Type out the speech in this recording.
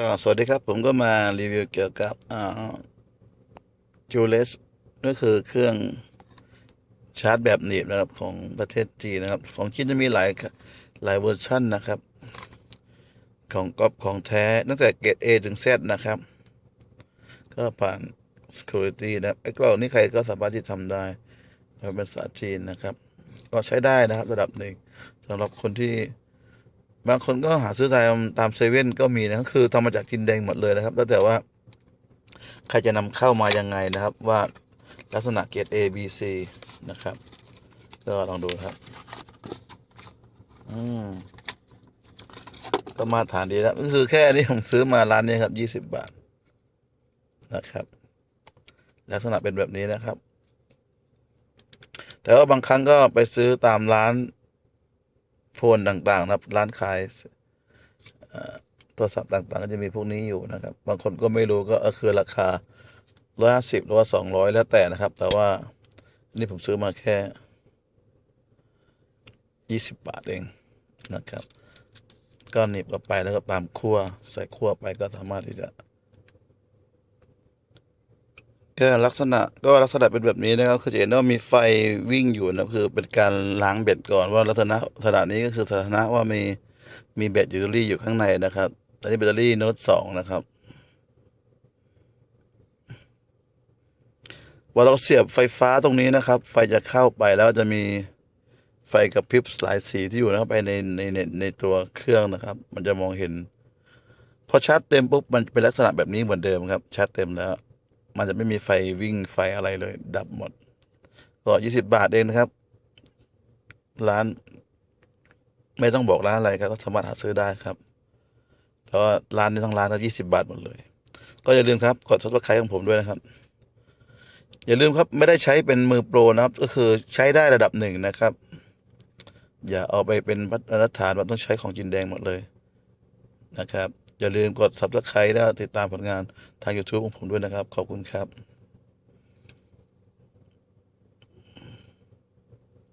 ก็สวัสดีครับ ผมก็มารีวิวเกี่ยวกับอ่าจูเลสก็คือเครื่องชาร์จแบบหนีบนะครับของประเทศจีนนะครับ ของจีนจะมีหลายหลายเวอร์ชั่นนะครับ ของก๊อปของแท้ตั้งแต่เกรด A ถึง Z นะครับ ก็ผ่าน security นะครับไอ้กล่องนี้ใครก็สามารถที่ทำได้เป็นภาษาจีนนะครับ ก็ใช้ได้นะครับระดับหนึ่งสำหรับคนที่ บางคนก็หาซื้อตามตามเซเว่นก็มีนะคือทำมาจากจินแดงหมดเลยนะครับ แล้วแต่ว่าใครจะนำเข้ามายังไงนะครับ ว่าลักษณะเกรด A B C นะครับ ก็ลองดูครับ อืมก็มาฐานดีแล้วก็คือแค่นี้ผมซื้อมาร้านนี้ครับยี่สิบบาทนะครับ ลักษณะเป็นแบบนี้นะครับ แต่ว่าบางครั้งก็ไปซื้อตามร้าน โฟนต่างๆ นะครับ ร้านขายโทรศัพท์ต่างๆ ก็จะมีพวกนี้อยู่นะครับ บางคนก็ไม่รู้ก็คือราคาร้อยห้าสิบหรือว่าสองร้อยแล้วแต่นะครับ แต่ว่านี่ผมซื้อมาแค่ยี่สิบบาทเองนะครับ ก็หนีบกับไปแล้วก็ตามขั้วใส่ขั้วไปก็สามารถที่จะ ก็ลักษณะก็ลักษณะเป็นแบบนี้นะครับคือจะเห็นว่ามีไฟวิ่งอยู่นะคือเป็นการล้างแบตก่อนว่าลักษณะขณะนี้ก็คือสถานะว่ามีมีแบตแบตเตอรี่อยู่ข้างในนะครับตอนนี้แบตเตอรี่โน้ตสองนะครับว่าเราเสียบไฟฟ้าตรงนี้นะครับ ไฟจะเข้าไปแล้วจะมีไฟกระพริบหลายสีที่อยู่นะครับไปในในในในตัวเครื่องนะครับ มันจะมองเห็น พอชาร์จเต็มปุ๊บมันเป็นลักษณะแบบนี้เหมือนเดิมครับชาร์จเต็มแล้ว มันจะไม่มีไฟวิ่งไฟอะไรเลย ดับหมดก็ยี่สิบบาทเองนะครับ ร้าน ไม่ต้องบอกร้านอะไรครับก็สามารถหาซื้อได้ครับแต่ว่าร้านนี้ทั้งร้านก็ยี่สิบาทหมดเลย ก็อย่าลืมครับกดซับสไครต์ของผมด้วยนะครับ อย่าลืมครับไม่ได้ใช้เป็นมือโปรนะครับ ก็คือใช้ได้ระดับหนึ่งนะครับ อย่าเอาไปเป็นมาตรฐานว่าต้องใช้ของจินแดงหมดเลยนะครับ อย่าลืมกด subscribe และติดตามผลงานทาง YouTube ของผมด้วยนะครับ ขอบคุณครับ